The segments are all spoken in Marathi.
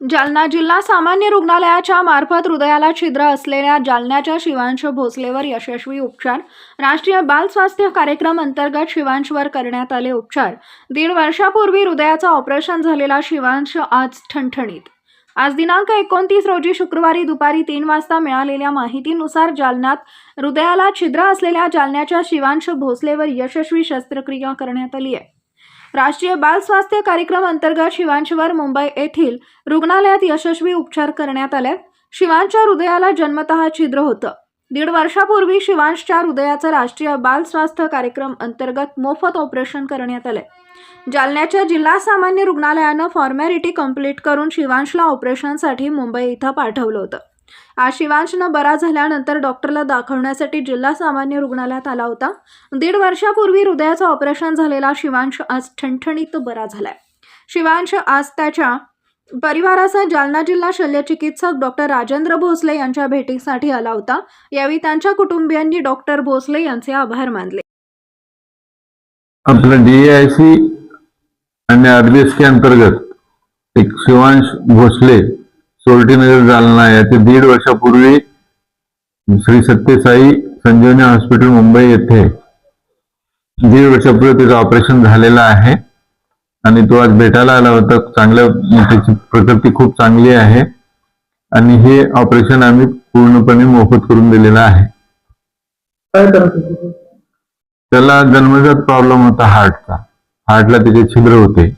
जालना जिल्हा सामान्य रुग्णालयाच्या मार्फत हृदयाला छिद्र असलेल्या जालन्याच्या शिवांश भोसलेवर यशस्वी उपचार. राष्ट्रीय बाल स्वास्थ्य कार्यक्रम अंतर्गत शिवांशवर करण्यात आले उपचार. दीड वर्षापूर्वी हृदयाचं ऑपरेशन झालेला शिवांश आज ठणठणीत. आज दिनांक एकोणतीस रोजी शुक्रवारी दुपारी तीन वाजता मिळालेल्या माहितीनुसार जालन्यात हृदयाला छिद्र असलेल्या जालन्याच्या शिवांश भोसलेवर यशस्वी शस्त्रक्रिया करण्यात आली आहे. राष्ट्रीय बाल स्वास्थ्य कार्यक्रम अंतर्गत शिवांशवर मुंबई येथील रुग्णालयात यशस्वी उपचार करण्यात आले. शिवांशच्या हृदयाला जन्मतः छिद्र होतं. दीड वर्षापूर्वी शिवांशच्या हृदयाचं राष्ट्रीय बाल स्वास्थ्य कार्यक्रम अंतर्गत मोफत ऑपरेशन करण्यात आले. जालन्याच्या जिल्हा सामान्य रुग्णालयानं फॉर्मॅलिटी कंप्लीट करून शिवांशला ऑपरेशनसाठी मुंबई इथं पाठवलं होतं. शिवांशनं बरा झाल्यानंतर डॉक्टरला दाखवण्यासाठी जिल्हा सामान्य रुग्णालयात आला होता. दीड वर्षापूर्वी हृदयाचं ऑपरेशन झालेला शिवांश आज ठणठणीत बरा झालाय. शिवांश आज त्याच्या परिवारासह जालना जिल्हा शल्यचिकित्सक डॉक्टर राजेंद्र भोसले यांच्या भेटीसाठी आला होता. यावेळी त्यांच्या कुटुंबियांनी डॉक्टर भोसले यांचे आभार मानले. आपलं डीएआयसी आणि आरबीएस अंतर्गत एक शिवांश भोसले सोल्टीनगर जालना याचे दीड वर्षापूर्वी श्री सत्यसाई संजीवनी हॉस्पिटल मुंबई येथे दीड वर्षापूर्वी त्याचं ऑपरेशन झालेलं आहे. आणि तो आज भेटायला आला होता. चांगल्या त्याची प्रकृती खूप चांगली आहे. आणि हे ऑपरेशन आम्ही पूर्णपणे मोफत करून दिलेलं आहे. त्याला जन्मजात प्रॉब्लेम होता हार्टचा हार्टला त्याचे छिद्र होते.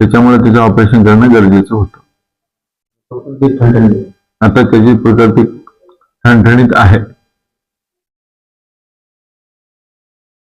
त्याच्यामुळे त्याचं ऑपरेशन करणं गरजेचं होतं. आता त्याची प्रकृती ठणठणीत आहे.